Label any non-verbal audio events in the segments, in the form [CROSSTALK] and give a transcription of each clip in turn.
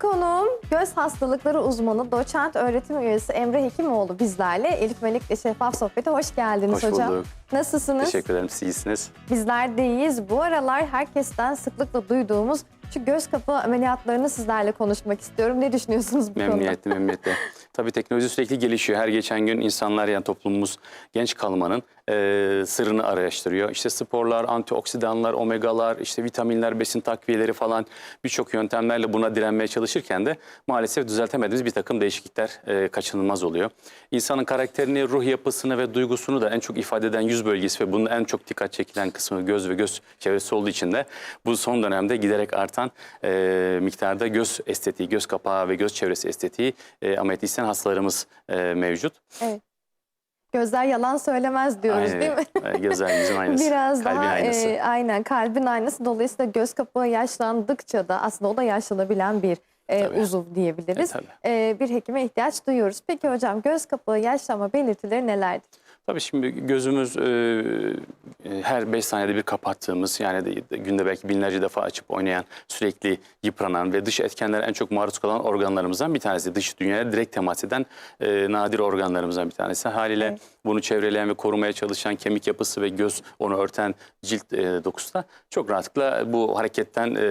Sıradaki konuğum göz hastalıkları uzmanı, doçent öğretim üyesi Emre Hekimoğlu bizlerle. Elif Melek'le Şeffaf Sohbet'e hoş geldiniz Hoş hocam. bulduk. Nasılsınız? Teşekkür ederim. Siz iyisiniz. Bizler de iyiyiz. Bu aralar herkesten sıklıkla duyduğumuz şu göz kapağı ameliyatlarını sizlerle konuşmak istiyorum. Ne düşünüyorsunuz bu konuda? Memnuniyetle, memnuniyetle. [LAUGHS] Tabii teknoloji sürekli gelişiyor. Her geçen gün insanlar yani toplumumuz genç kalmanın e, sırrını araştırıyor. İşte sporlar, antioksidanlar, omegalar, işte vitaminler, besin takviyeleri falan birçok yöntemlerle buna direnmeye çalışırken de maalesef düzeltemediğimiz bir takım değişiklikler e, kaçınılmaz oluyor. İnsanın karakterini, ruh yapısını ve duygusunu da en çok ifade eden yüz bölgesi ve bunun en çok dikkat çekilen kısmı göz ve göz çevresi olduğu için de bu son dönemde giderek artan e, miktarda göz estetiği, göz kapağı ve göz çevresi estetiği e, ameliyat isteyen hastalarımız e, mevcut. Evet. Gözler yalan söylemez diyoruz Aynen değil mi? Gözler yüzün aynası. [LAUGHS] Biraz kalbin daha aynası. e, aynen kalbin aynası. Dolayısıyla göz kapağı yaşlandıkça da aslında o da yaşlanabilen bir e, Tabii. uzuv diyebiliriz. E, tabii. E, bir hekime ihtiyaç duyuyoruz. Peki hocam göz kapağı yaşlanma belirtileri nelerdir? Tabii şimdi gözümüz e, e, her 5 saniyede bir kapattığımız yani de, günde belki binlerce defa açıp oynayan sürekli yıpranan ve dış etkenlere en çok maruz kalan organlarımızdan bir tanesi. Dış dünyaya direkt temas eden e, nadir organlarımızdan bir tanesi. Haliyle Evet. bunu çevreleyen ve korumaya çalışan kemik yapısı ve göz onu örten cilt e, dokusu da çok rahatlıkla bu hareketten e,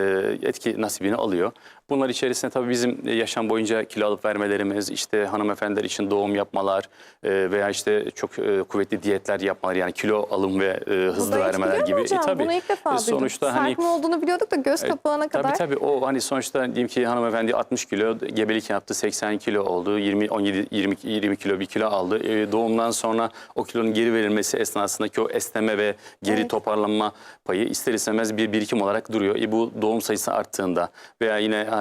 etki nasibini alıyor. Bunlar içerisinde tabii bizim e, yaşam boyunca kilo alıp vermelerimiz, işte hanımefendiler için doğum yapmalar e, veya işte çok e, kuvvetli diyetler yapmalar yani kilo alım ve e, hızlı vermeler gibi. Hocam? tabii. Bunu ilk defa E, duydum. sonuçta hani Sarkma olduğunu biliyorduk da göz E, kapağına kadar. Tabii tabii o hani sonuçta diyelim ki hanımefendi 60 kilo gebelik yaptı 80 kilo oldu 20 17 20 20 kilo bir kilo aldı. E, doğumdan sonra o kilonun geri verilmesi esnasındaki o esneme ve geri Evet. toparlanma payı ister istemez bir birikim olarak duruyor. E, bu doğum sayısı arttığında veya yine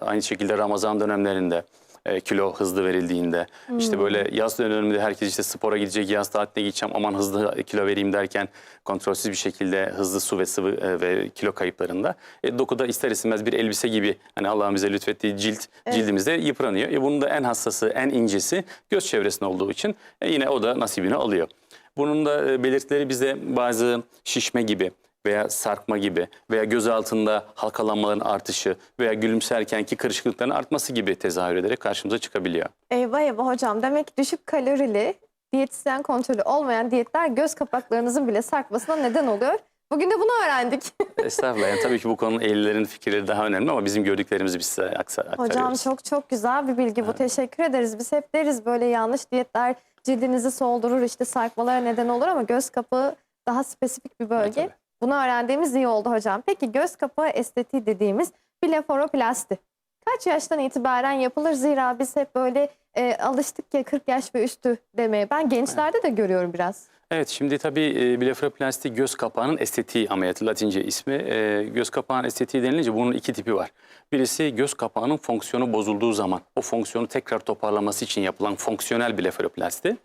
aynı şekilde Ramazan dönemlerinde e, kilo hızlı verildiğinde işte böyle yaz döneminde herkes işte spora gidecek yaz tatiline gideceğim aman hızlı kilo vereyim derken kontrolsüz bir şekilde hızlı su ve sıvı e, ve kilo kayıplarında e, dokuda ister istemez bir elbise gibi hani Allah'ın bize lütfettiği cilt cildimizde yıpranıyor. E, bunun da en hassası en incesi göz çevresinde olduğu için e, yine o da nasibini alıyor. Bunun da e, belirtileri bize bazı şişme gibi veya sarkma gibi veya göz altında halkalanmaların artışı veya gülümserkenki kırışıklıkların artması gibi tezahür ederek karşımıza çıkabiliyor. Eyvah eyvah hocam. Demek düşük kalorili, diyetisyen kontrolü olmayan diyetler göz kapaklarınızın bile sarkmasına neden oluyor. Bugün de bunu öğrendik. [LAUGHS] Estağfurullah. Yani tabii ki bu konunun eğrilerin fikirleri daha önemli ama bizim gördüklerimizi biz size aktarıyoruz. Hocam çok çok güzel bir bilgi bu. Teşekkür ederiz. Biz hep deriz böyle yanlış diyetler cildinizi soldurur, işte sarkmalara neden olur ama göz kapağı daha spesifik bir bölge. tabii. Bunu öğrendiğimiz iyi oldu hocam. Peki göz kapağı estetiği dediğimiz blefaroplasti. Kaç yaştan itibaren yapılır? Zira biz hep böyle e, alıştık ya 40 yaş ve üstü demeye. Ben gençlerde de görüyorum biraz. Evet şimdi tabii e, blefaroplasti göz kapağının estetiği ameliyatı latince ismi. E, göz kapağının estetiği denilince bunun iki tipi var. Birisi göz kapağının fonksiyonu bozulduğu zaman o fonksiyonu tekrar toparlaması için yapılan fonksiyonel blefaroplasti.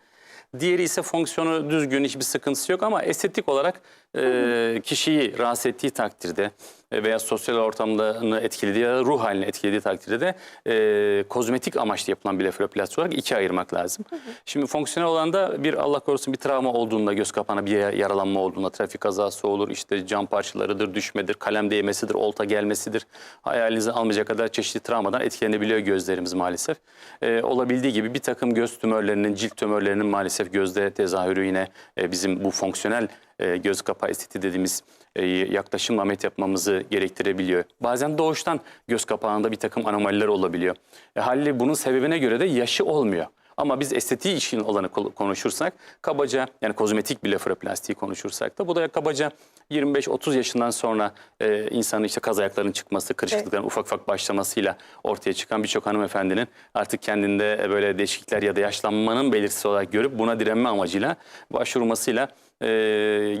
Diğeri ise fonksiyonu düzgün hiçbir sıkıntısı yok ama estetik olarak e, kişiyi rahatsız ettiği takdirde e, veya sosyal ortamını etkilediği ya da ruh halini etkilediği takdirde de e, kozmetik amaçlı yapılan blefaroplasti olarak ikiye ayırmak lazım. Şimdi fonksiyonel olanda bir Allah korusun bir travma olduğunda göz kapağına bir yaralanma olduğunda trafik kazası olur işte cam parçalarıdır, düşmedir, kalem değmesidir, olta gelmesidir. Hayalinize almayacak kadar çeşitli travmadan etkilenebiliyor gözlerimiz maalesef. E, olabildiği gibi bir takım göz tümörlerinin, cilt tümörlerinin maalesef gözde tezahürü yine e, bizim bu fonksiyonel e, göz kapağı estetiği dediğimiz e, yaklaşımla ameliyat yapmamızı gerektirebiliyor. Bazen doğuştan göz kapağında bir takım anomaliler olabiliyor. E, haliyle bunun sebebine göre de yaşı olmuyor. Ama biz estetiği işin olanı konuşursak kabaca yani kozmetik blefaroplastiği konuşursak da bu da kabaca 25-30 yaşından sonra e, insanın işte kaz ayaklarının çıkması, kırışıklıkların ufak ufak başlamasıyla ortaya çıkan birçok hanımefendinin artık kendinde e, böyle değişiklikler ya da yaşlanmanın belirtisi olarak görüp buna direnme amacıyla başvurmasıyla e,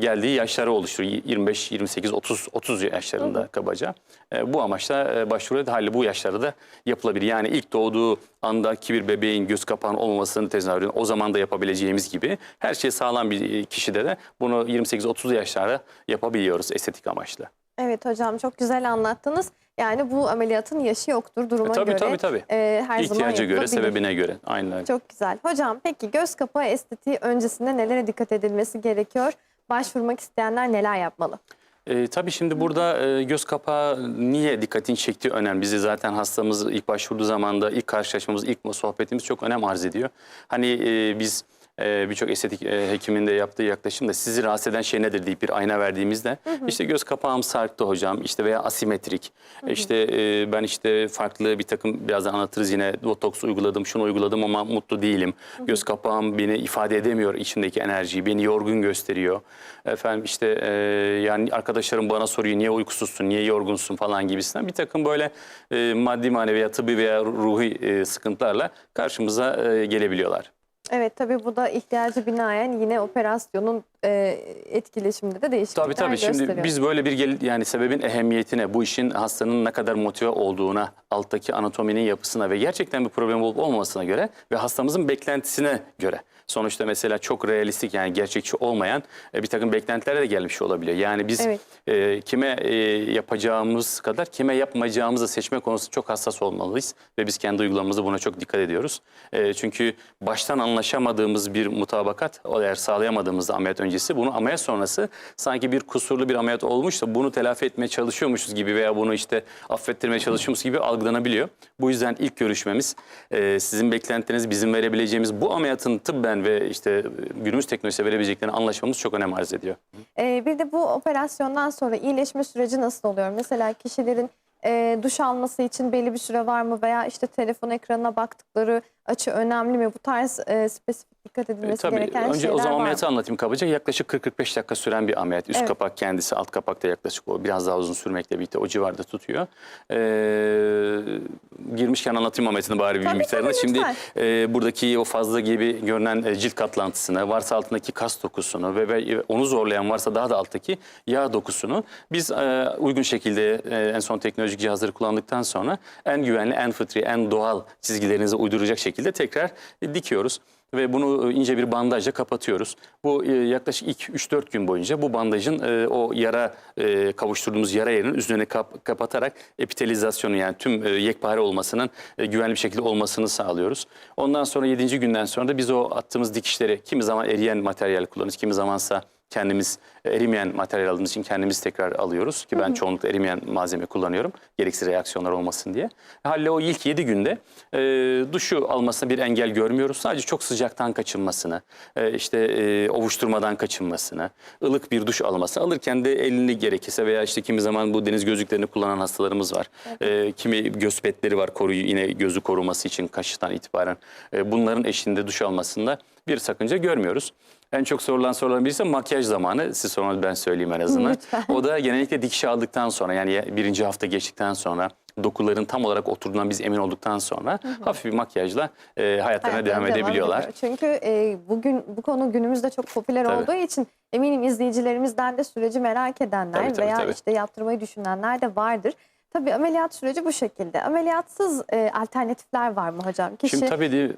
geldiği yaşları oluşturuyor. 25, 28, 30, 30 yaşlarında kabaca. E, bu amaçla e, başvuruyor. Hali bu yaşlarda da yapılabilir. Yani ilk doğduğu andaki bir bebeğin göz kapağının olmamasının tezahürünü o zaman da yapabileceğimiz gibi her şey sağlam bir kişide de bunu 28-30 yaşlarda yapabiliyoruz estetik amaçlı. Evet hocam çok güzel anlattınız. Yani bu ameliyatın yaşı yoktur duruma E, tabii, göre. tabii, tabii. e, her zaman İhtiyaca göre, yapılabilir. sebebine göre. Aynen öyle. Çok güzel. Hocam peki göz kapağı estetiği öncesinde nelere dikkat edilmesi gerekiyor? Başvurmak isteyenler neler yapmalı? E, tabii şimdi burada e, göz kapağı niye dikkatini çektiği önemli. Bizi zaten hastamız ilk başvurduğu zamanda ilk karşılaşmamız, ilk sohbetimiz çok önem arz ediyor. Hani e, biz e, birçok estetik e, hekimin de yaptığı yaklaşım da sizi rahatsız eden şey nedir deyip bir ayna verdiğimizde işte göz kapağım sarktı hocam işte veya asimetrik işte e, ben işte farklı bir takım birazdan anlatırız yine botoks uyguladım şunu uyguladım ama mutlu değilim. Göz kapağım beni ifade edemiyor içindeki enerjiyi beni yorgun gösteriyor. Efendim işte e, yani arkadaşlarım bana soruyor niye uykusuzsun niye yorgunsun falan gibisinden bir takım böyle e, maddi manevi veya tıbbi veya ruhi e, sıkıntılarla karşımıza e, gelebiliyorlar. Evet tabii bu da ihtiyacı binaen yine operasyonun e, etkileşiminde de değişiklikler Tabii tabii şimdi biz böyle bir gel- yani sebebin ehemmiyetine, bu işin hastanın ne kadar motive olduğuna, alttaki anatominin yapısına ve gerçekten bir problem olup olmamasına göre ve hastamızın beklentisine göre. Sonuçta mesela çok realistik yani gerçekçi olmayan e, bir takım beklentilere de gelmiş olabiliyor. Yani biz Evet. e, kime e, yapacağımız kadar kime yapmayacağımızı seçme konusunda çok hassas olmalıyız. Ve biz kendi uygulamamızda buna çok dikkat ediyoruz. E, çünkü baştan anlaşamadığımız bir mutabakat eğer sağlayamadığımızda ameliyat öncesi bunu ameliyat sonrası sanki bir kusurlu bir ameliyat olmuş da bunu telafi etmeye çalışıyormuşuz gibi veya bunu işte affettirmeye çalışıyormuşuz gibi algılanabiliyor. Bu yüzden ilk görüşmemiz e, sizin beklentiniz bizim verebileceğimiz bu ameliyatın tıbben ve işte günümüz teknolojisiyle verebileceklerini anlaşmamız çok önem arz ediyor. Ee, bir de bu operasyondan sonra iyileşme süreci nasıl oluyor? Mesela kişilerin e, duş alması için belli bir süre var mı veya işte telefon ekranına baktıkları açı önemli mi? Bu tarz e, spesifik dikkat E, edilmesi Tabii gereken önce şeyler o zaman var mı? ameliyatı anlatayım kabaca. Yaklaşık 40-45 dakika süren bir ameliyat. Üst Evet. kapak kendisi, alt kapak da yaklaşık o biraz daha uzun sürmekle birlikte o civarda tutuyor. Ee, girmişken anlatayım ameliyatını bari bir Tabii, miktarını. tabii, Şimdi e, buradaki o fazla gibi görünen e, cilt katlantısını, varsa altındaki kas dokusunu ve, ve onu zorlayan varsa daha da alttaki yağ dokusunu biz e, uygun şekilde e, en son teknolojik cihazları kullandıktan sonra en güvenli, en fıtri, en doğal çizgilerinize uyduracak şekilde tekrar e, dikiyoruz ve bunu e, ince bir bandajla kapatıyoruz. Bu e, yaklaşık ilk 3-4 gün boyunca bu bandajın e, o yara kavuşturduğumuz yara yerinin üzerine kap- kapatarak epitelizasyonu yani tüm yekpare olmasının güvenli bir şekilde olmasını sağlıyoruz. Ondan sonra 7. günden sonra da biz o attığımız dikişleri kimi zaman eriyen materyal kullanırız, kimi zamansa kendimiz e, erimeyen materyal aldığımız için kendimiz tekrar alıyoruz ki ben çoğunlukla erimeyen malzeme kullanıyorum gereksiz reaksiyonlar olmasın diye. Halle o ilk 7 günde e, duşu almasına bir engel görmüyoruz. Sadece çok sıcaktan kaçınmasını, e, işte e, ovuşturmadan kaçınmasını, ılık bir duş almasını alırken de elini gerekirse veya işte kimi zaman bu deniz gözlüklerini kullanan hastalarımız var. E, kimi göz petleri var koruyu yine gözü koruması için kaşıdan itibaren. E, bunların eşliğinde duş almasında bir sakınca görmüyoruz. En çok sorulan soruların birisi makyaj zamanı. Siz sormanız ben söyleyeyim en azından. Lütfen. O da genellikle dikiş aldıktan sonra yani birinci hafta geçtikten sonra dokuların tam olarak oturduğundan biz emin olduktan sonra hafif bir makyajla e, hayatlarına Hayatlarına devam edebiliyorlar. ediyor. Çünkü e, bugün bu konu günümüzde çok popüler Tabii. olduğu için eminim izleyicilerimizden de süreci merak edenler Tabii, tabii, veya tabii. işte yaptırmayı düşünenler de vardır. Tabii ameliyat süreci bu şekilde. Ameliyatsız e, alternatifler var mı hocam? Kişi Şimdi tabii de,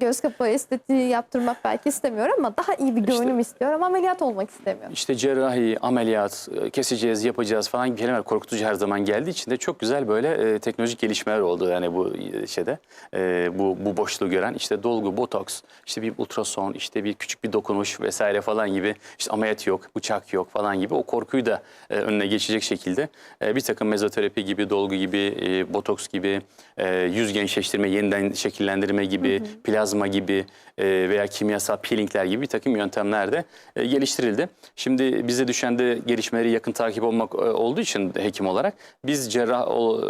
göz kapağı estetiği yaptırmak belki istemiyor ama daha iyi bir görünüm istiyor ama ameliyat olmak istemiyor. işte cerrahi, ameliyat, e, keseceğiz, yapacağız falan gibi kelimeler korkutucu her zaman geldiği için de çok güzel böyle e, teknolojik gelişmeler oldu yani bu e, şeyde. E, bu bu boşluğu gören işte dolgu, botoks, işte bir ultrason, işte bir küçük bir dokunuş vesaire falan gibi işte ameliyat yok, bıçak yok falan gibi o korkuyu da e, önüne geçecek şekilde e, bir takım mezoterapi gibi, dolgu gibi, e, botoks gibi, e, yüz gençleştirme, yeniden şekillendirme gibi, plazma gibi e, veya kimyasal peelingler gibi bir takım yöntemler de e, geliştirildi. Şimdi bize düşen de gelişmeleri yakın takip olmak e, olduğu için hekim olarak biz cerrah ol-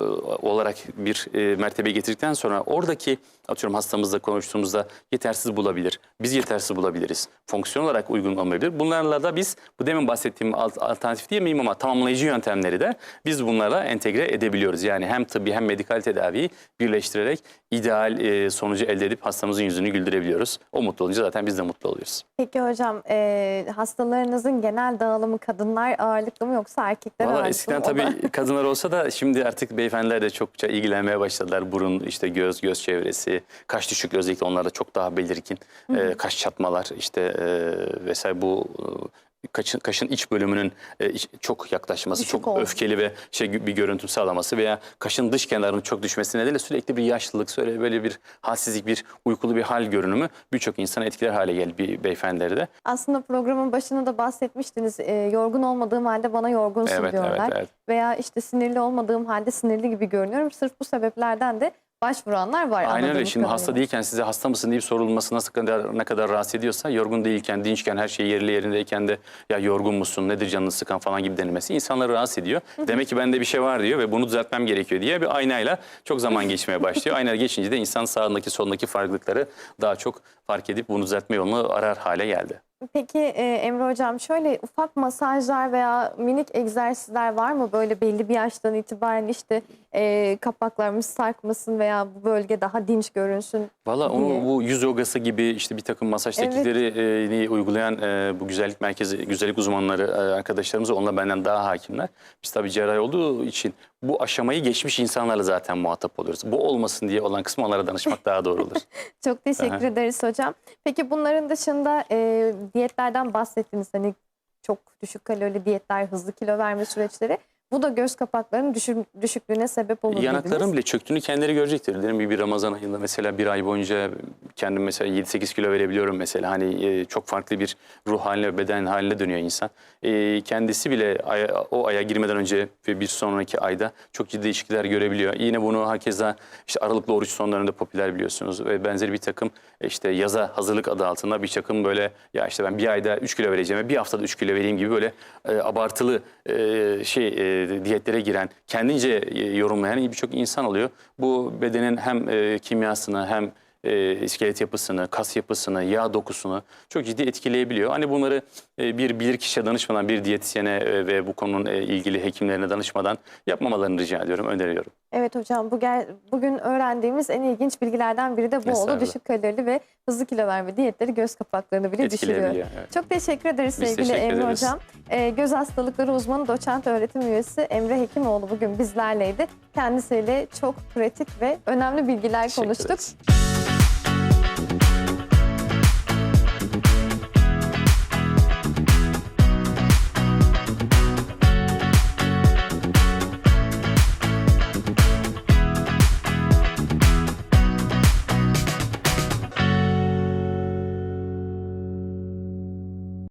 olarak bir e, mertebe getirdikten sonra oradaki atıyorum hastamızla konuştuğumuzda yetersiz bulabilir. Biz yetersiz bulabiliriz. Fonksiyon olarak uygun olmayabilir. Bunlarla da biz bu demin bahsettiğim alt- alternatif diyemeyim ama tamamlayıcı yöntemleri de biz bunlarla entegre edebiliyoruz. Yani hem tıbbi hem medikal tedaviyi birleştirerek ideal sonucu elde edip hastamızın yüzünü güldürebiliyoruz. O mutlu olunca zaten biz de mutlu oluyoruz. Peki hocam e, hastalarınızın genel dağılımı kadınlar ağırlıklı mı yoksa erkekler Valla ağırlıklı eskiden mı? Tabii [LAUGHS] kadınlar olsa da şimdi artık beyefendiler de çokça ilgilenmeye başladılar. Burun, işte göz, göz çevresi, kaş düşük özellikle onlarda çok daha belirgin. Ee, kaş çatmalar işte e, vesaire bu kaşın, kaşın iç bölümünün e, iç- çok yaklaşması, Düşük çok oldu. öfkeli ve şey bir görüntü sağlaması veya kaşın dış kenarının çok düşmesi nedeniyle sürekli bir yaşlılık, sürekli böyle bir halsizlik, bir uykulu bir hal görünümü birçok insanı etkiler hale geldi bir beyefendileri de. Aslında programın başında da bahsetmiştiniz. e, yorgun olmadığım halde bana yorgunsun Evet, diyorlar. evet, evet. Veya işte sinirli olmadığım halde sinirli gibi görünüyorum. Sırf bu sebeplerden de başvuranlar var. Aynen öyle. Şimdi hasta değilken size hasta mısın deyip sorulması nasıl kadar ne kadar rahatsız ediyorsa yorgun değilken, dinçken, her şey yerli yerindeyken de ya yorgun musun, nedir canını sıkan falan gibi denilmesi insanları rahatsız ediyor. Demek ki bende bir şey var diyor ve bunu düzeltmem gerekiyor diye bir aynayla çok zaman [LAUGHS] geçmeye başlıyor. Ayna geçince de insan sağındaki solundaki farklılıkları daha çok fark edip bunu düzeltme yolunu arar hale geldi. Peki e, Emre Hocam şöyle ufak masajlar veya minik egzersizler var mı? Böyle belli bir yaştan itibaren işte e, kapaklarımız sarkmasın veya bu bölge daha dinç görünsün. Valla onu bu yüz yogası gibi işte bir takım masaj Evet. teknikleri uygulayan e, bu güzellik merkezi, güzellik uzmanları e, arkadaşlarımız onlar benden daha hakimler. Biz tabii cerrahi olduğu için bu aşamayı geçmiş insanlarla zaten muhatap oluyoruz. Bu olmasın diye olan kısmı onlara danışmak daha doğru olur. [LAUGHS] Çok teşekkür Aha. ederiz hocam. Peki bunların dışında e, diyetlerden bahsettiniz. Hani çok düşük kalorili diyetler, hızlı kilo verme süreçleri. Bu da göz kapaklarının düşük, düşüklüğüne sebep olur Yanakların bile çöktüğünü kendileri görecektir. Dediğim gibi bir Ramazan ayında mesela bir ay boyunca kendim mesela 7-8 kilo verebiliyorum mesela. Hani e, çok farklı bir ruh haline beden haline dönüyor insan. E, kendisi bile aya- o aya girmeden önce ve bir sonraki ayda çok ciddi değişiklikler görebiliyor. Yine bunu herkese işte aralıklı oruç sonlarında popüler biliyorsunuz ve benzeri bir takım e, işte yaza hazırlık adı altında bir takım böyle ya işte ben bir ayda 3 kilo vereceğime bir haftada 3 kilo vereyim gibi böyle e, abartılı e, şey e, diyetlere giren, kendince e, yorumlayan birçok insan oluyor. Bu bedenin hem e, kimyasını hem e, iskelet yapısını, kas yapısını, yağ dokusunu çok ciddi etkileyebiliyor. Hani bunları e, bir bilirkişiye danışmadan, bir diyetisyene e, ve bu konunun e, ilgili hekimlerine danışmadan yapmamalarını rica ediyorum, öneriyorum. Evet hocam bu gel, bugün öğrendiğimiz en ilginç bilgilerden biri de bu oldu. Düşük kalorili ve hızlı kilo verme diyetleri göz kapaklarını bile düşürüyor. Evet. Çok teşekkür ederiz Biz sevgili teşekkür Emre ederiz. Hocam. Ee, göz hastalıkları uzmanı doçent öğretim üyesi Emre Hekimoğlu bugün bizlerleydi. Kendisiyle çok pratik ve önemli bilgiler Teşekkür konuştuk. ederiz.